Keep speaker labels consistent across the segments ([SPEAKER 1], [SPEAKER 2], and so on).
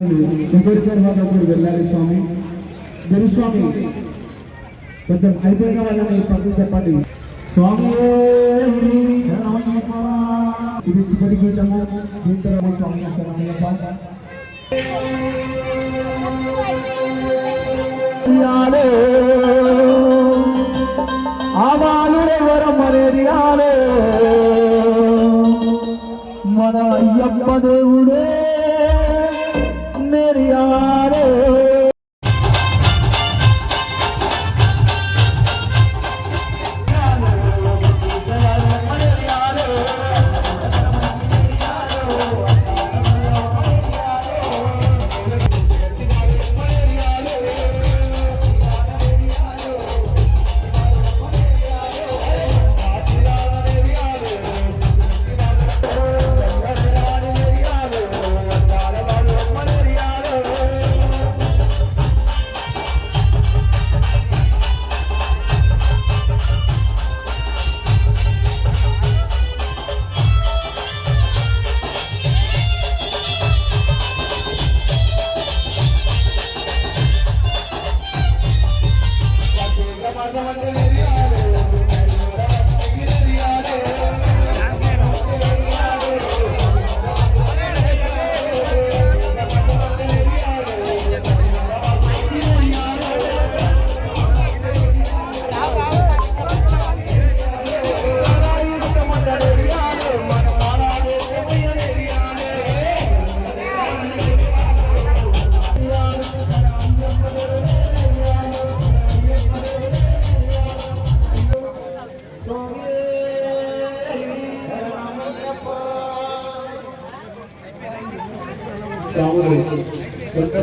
[SPEAKER 1] అంబేద్కర్ తర్వాత ఒకరు వెళ్ళాలి స్వామి. గురుస్వామి కొంచెం అయిపోయిన వాళ్ళని పక్కకు చెప్పండి. స్వామి ఇది చివరి గీతము. దీని స్వామి
[SPEAKER 2] మన అయ్యప్ప దేవుడే মেরিয়ার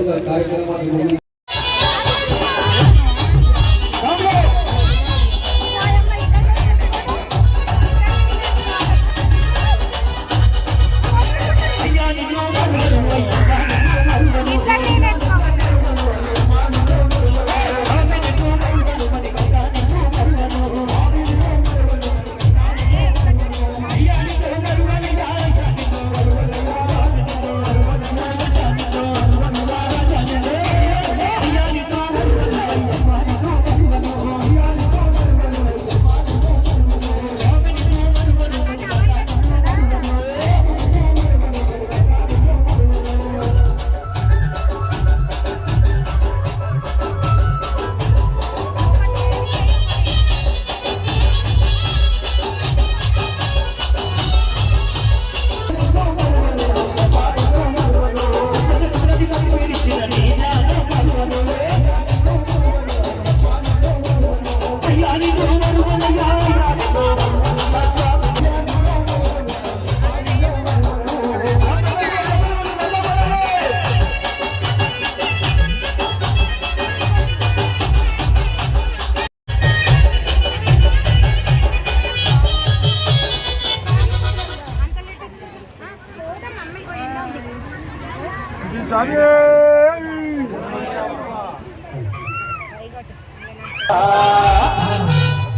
[SPEAKER 2] 在白天的
[SPEAKER 1] 话就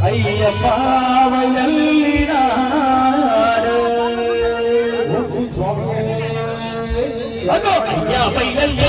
[SPEAKER 1] ಅಯ್ಯಪ್ಪ ವಯಲ್ಲಿ
[SPEAKER 2] ನಾನು ಸ್ವಾಮಿ ಅದು ಅಯ್ಯ ವಯಲ್ಲಿ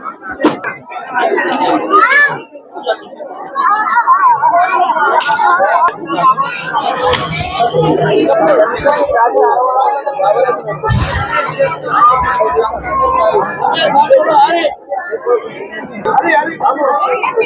[SPEAKER 2] Allez, allez, bravo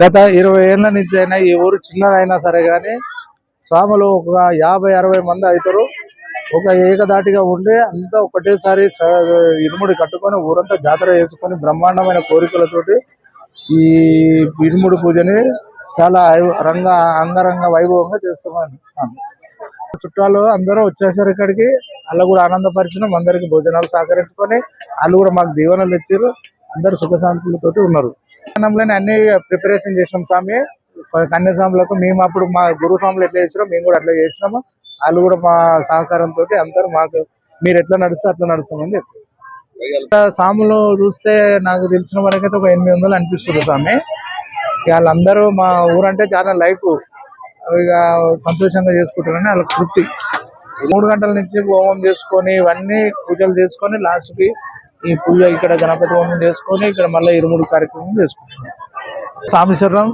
[SPEAKER 3] గత ఇరవై ఏళ్ళ నుంచి అయినా ఈ ఊరు చిన్నదైనా సరే కానీ స్వాములు ఒక యాభై అరవై మంది అవుతారు. ఒక ఏకదాటిగా ఉండి అంతా ఒకటేసారి ఇనుముడి కట్టుకొని ఊరంతా జాతర చేసుకొని బ్రహ్మాండమైన కోరికలతోటి ఈ ఇరుముడి పూజని చాలా రంగ అంగరంగ వైభవంగా చేస్తామని చుట్టాలు అందరూ వచ్చేసారు ఇక్కడికి. వాళ్ళు కూడా ఆనందపరిచినాం. అందరికి భోజనాలు సహకరించుకొని వాళ్ళు కూడా మాకు దీవెనలు ఇచ్చారు. అందరు సుఖశాంతులతోటి ఉన్నారు. అన్నంలోనే అన్ని ప్రిపరేషన్ చేసినాం స్వామి. కన్యాస్వాములకు మేము అప్పుడు మా గురు స్వాములు ఎట్లా చేసినాం మేము కూడా అట్లా చేసినాము. వాళ్ళు కూడా మా సహకారంతో అందరూ మాకు మీరు ఎట్లా నడుస్తే అట్లా నడుస్తామని చెప్పి. సాములు చూస్తే నాకు తెలిసిన వరకైతే ఒక ఎనిమిది వందలు అనిపిస్తుంది స్వామి. వాళ్ళందరూ మా ఊరంటే చాలా లైక్ ఇక సంతోషంగా చేసుకుంటారని వాళ్ళ తృప్తి. మూడు గంటల నుంచి హోమం చేసుకొని ఇవన్నీ పూజలు చేసుకొని లాస్ట్కి ఈ పూజ ఇక్కడ గణపతి హోమం చేసుకొని ఇక్కడ మళ్ళీ ఇరుముడు కార్యక్రమం చేసుకుంటున్నాం. సామేశ్వరం